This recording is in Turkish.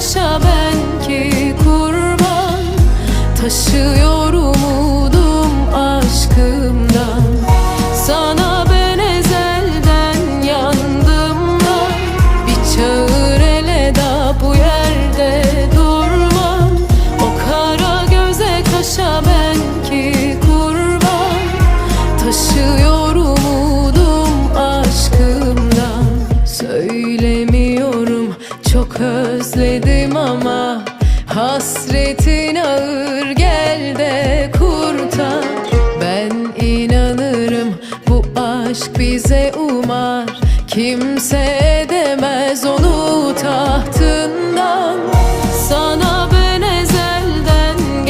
taşa ben ki kurban Taşıyor umudum aşkımdan. Sana ben ezelden yandım da Bir çağır ele da bu yerde durma O kara göze kaşa ben ki kurban Taşıyor özledim ama Hasretin ağır. Gel de kurtar. Ben inanırım bu aşk bize umar. Kimse de